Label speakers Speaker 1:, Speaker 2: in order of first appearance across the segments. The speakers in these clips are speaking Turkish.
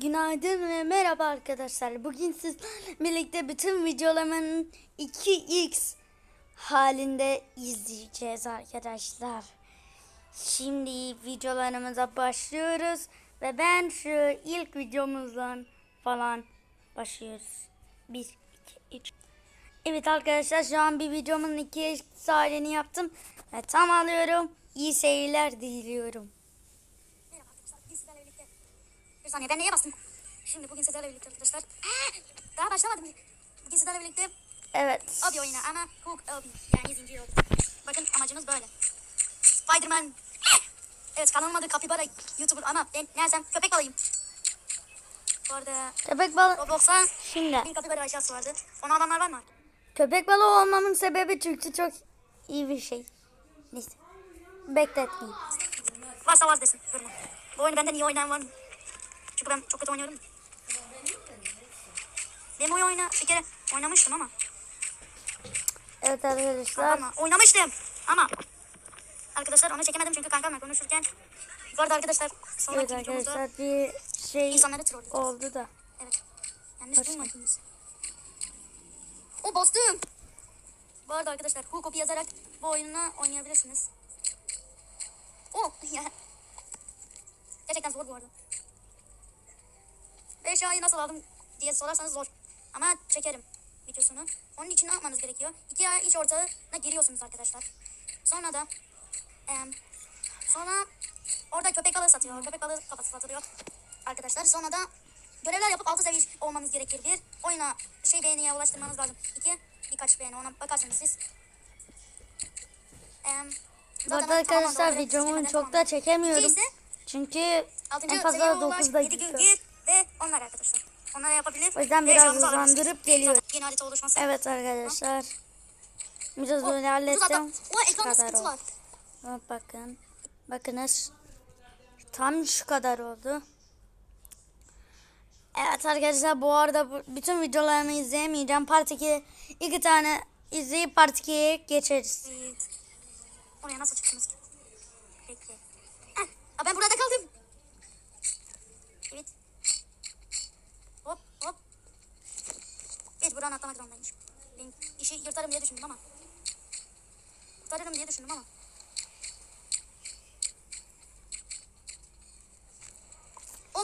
Speaker 1: Günaydın ve merhaba arkadaşlar. Bugün siz birlikte bütün videolarımın 2x halinde izleyeceğiz arkadaşlar. Şimdi videolarımıza başlıyoruz ve ben şu ilk videomuzdan falan başlıyoruz. 1 2 3 Evet arkadaşlar şu an bir videomun 2x halini yaptım ve tam alıyorum. İyi seyirler diliyorum.
Speaker 2: Merhaba arkadaşlar. Bugün sizlerle birlikte... Bir saniye ben neye bastım? Şimdi bugün sizlerle birlikte arkadaşlar... Daha başlamadım. Bugün sizlerle birlikte
Speaker 1: Evet.
Speaker 2: Obi oyunu ama Hook Obi. Yani zincir Obi. Bakın amacımız böyle. Spiderman. Evet kanalıma adı Capybara YouTuber ama ben nersem köpek balığıyım. Bu arada
Speaker 1: Köpek balığı
Speaker 2: Roblox'a
Speaker 1: Şimdi
Speaker 2: bir Capybara aşağısı vardı. Onu alanlar var mı?
Speaker 1: köpek balığı olmamın sebebi çünkü çok iyi bir şey. Neyse. Bekletmeyeyim.
Speaker 2: Varsa vaz desin. Yoruma. Bu oyunu benden iyi oynayan var mı? Çünkü ben çok kötü oynuyorum. Bu oyunu bir kere oynamıştım ama.
Speaker 1: Evet arkadaşlar.
Speaker 2: Ama oynamıştım. Ama arkadaşlar onu çekemedim çünkü kankamla konuşurken. Bu arada arkadaşlar sonraki
Speaker 1: Evet
Speaker 2: videomuzda
Speaker 1: bir şey
Speaker 2: insanları trolleyeceğiz.
Speaker 1: oldu da.
Speaker 2: Evet. Yanlış
Speaker 1: Başka.
Speaker 2: duymadınız. O bastım. Bu arada arkadaşlar Hukopi yazarak bu oyunu oynayabilirsiniz. Oh ya. Gerçekten zor bu arada. Eşyayı nasıl aldım diye sorarsanız zor. Ama çekerim videosunu. Onun için ne yapmanız gerekiyor? İki ay iç ortağına giriyorsunuz arkadaşlar. Sonra da em, sonra orada köpek balığı satıyor. Köpek balığı kafası satılıyor arkadaşlar. Sonra da görevler yapıp altı seviye olmanız gerekir. Bir, oyuna şey beğeniye ulaştırmanız lazım. İki, birkaç beğeni ona bakarsınız siz. Em,
Speaker 1: Bu arada arkadaşlar videomu çok da çekemiyorum. Çünkü en fazla
Speaker 2: seviyeye ulaş,
Speaker 1: 9
Speaker 2: yedi gün
Speaker 1: dakika.
Speaker 2: Onlar arkadaşlar. Onlara yapabilir.
Speaker 1: O yüzden biraz hızlandırıp geliyorum.
Speaker 2: Zaten Yeni harita oluşması.
Speaker 1: Evet arkadaşlar. Biraz
Speaker 2: O,
Speaker 1: böyle
Speaker 2: bu
Speaker 1: hallettim.
Speaker 2: O ekranda sıkıntı var.
Speaker 1: Bakın. Bakınız. Tam şu kadar oldu. Evet arkadaşlar bu arada bütün videolarımı izleyemeyeceğim. Part 2 iki tane izleyip part 2'ye geçeriz.
Speaker 2: Evet. Oraya nasıl çıktınız ki? Bekle. Ah, ben burada kaldım. Evet. Buradan atlamak zorundaymışım. Ben işi yırtarım diye düşündüm ama. Kurtarırım diye düşündüm ama.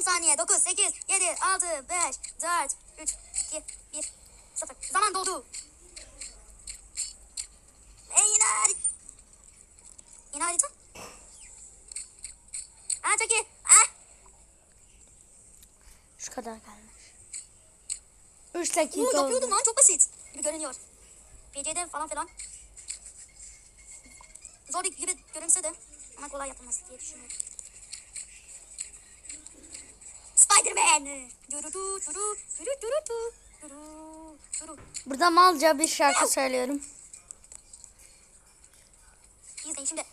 Speaker 2: Saniye. Dokuz, sekiz, yedi, altı, beş, dört, üç, iki, bir, sıfır. Zaman doldu. Ve yine harita. Yine harita. Aa çok iyi. Ah.
Speaker 1: Şu kadar kalmış. 3
Speaker 2: Oo,
Speaker 1: dakika
Speaker 2: yapıyordum
Speaker 1: oldu.
Speaker 2: lan çok basit. Gibi görünüyor. PC'de falan filan. Zor gibi görünse de ama kolay yapılması diye düşünüyorum. Spider-Man.
Speaker 1: Burada malca bir şarkı söylüyorum.
Speaker 2: İzleyin şimdi.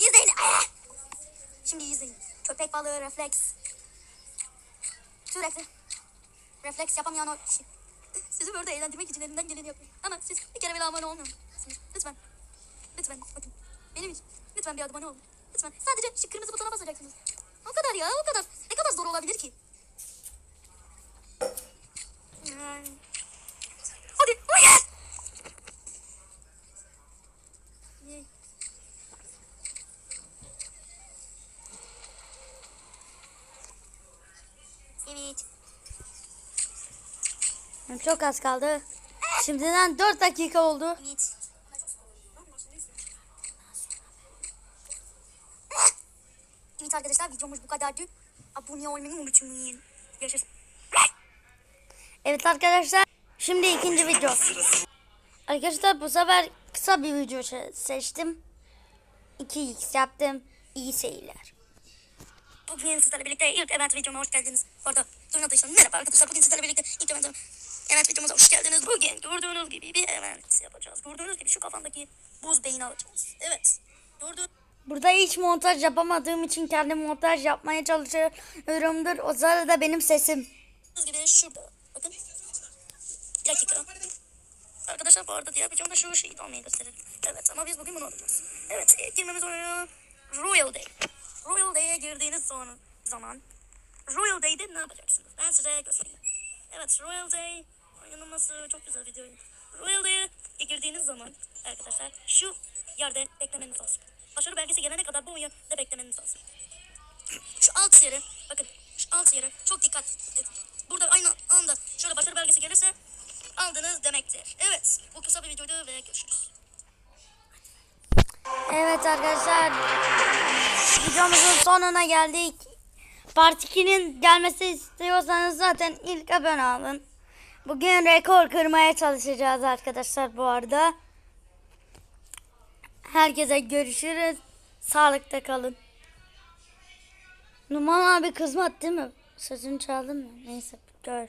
Speaker 2: İzleyin. Şimdi izleyin. Köpek balığı refleks. Sürekli. Refleks yapamayan o kişi. Sizi böyle eğlendirmek için elinden geleni yapıyor. Ama siz bir kere bile abone olmuyor? Lütfen. Lütfen bakın. Benim için. Lütfen bir abone olun. Lütfen. Sadece şu kırmızı butona basacaksınız. O kadar ya o kadar. Ne kadar zor olabilir ki?
Speaker 1: Çok az kaldı. Şimdiden 4 dakika oldu.
Speaker 2: Evet. Arkadaşlar videomuz bu kadardı. Abone olmayı unutmayın. Görüşürüz.
Speaker 1: Evet arkadaşlar. Şimdi ikinci video. Arkadaşlar bu sefer kısa bir video se- seçtim. 2x yaptım. İyi seyirler.
Speaker 2: Bugün sizlerle birlikte ilk event videoma hoş geldiniz. Bu arada duymadıysanız merhaba arkadaşlar. Bugün sizlerle birlikte ilk event, event videomuza hoş geldiniz. Bugün gördüğünüz gibi bir event yapacağız. Gördüğünüz gibi şu kafamdaki buz beyni alacağız. Evet. Gördüğünüz
Speaker 1: Burada hiç montaj yapamadığım için kendim montaj yapmaya çalışıyorumdur. O sırada benim sesim.
Speaker 2: gibi şurada. Bakın. Bir dakika. Arkadaşlar bu arada diğer videomda şu şeyi de olmayı gösterelim. Evet ama biz bugün bunu alacağız. Evet girmemiz oyunu Royal Day. Royal Day'e girdiğiniz sonra, zaman Royal Day'de ne yapacaksınız? Ben size göstereyim. Evet Royal Day oynanması çok güzel video. Royal Day'e girdiğiniz zaman arkadaşlar şu yerde beklemeniz lazım. Başarı belgesi gelene kadar bu oyunda beklemeniz lazım. Şu alt yere bakın şu alt yere çok dikkat edin. Burada aynı anda şöyle başarı belgesi gelirse aldınız demektir. Evet bu kısa bir videoydu ve görüşürüz.
Speaker 1: Evet arkadaşlar videomuzun sonuna geldik. Part 2'nin gelmesi istiyorsanız zaten ilk abone olun. Bugün rekor kırmaya çalışacağız arkadaşlar bu arada. Herkese görüşürüz. Sağlıkta kalın. Numan abi kızmadı değil mi? Sözünü çaldım mı? Neyse gör.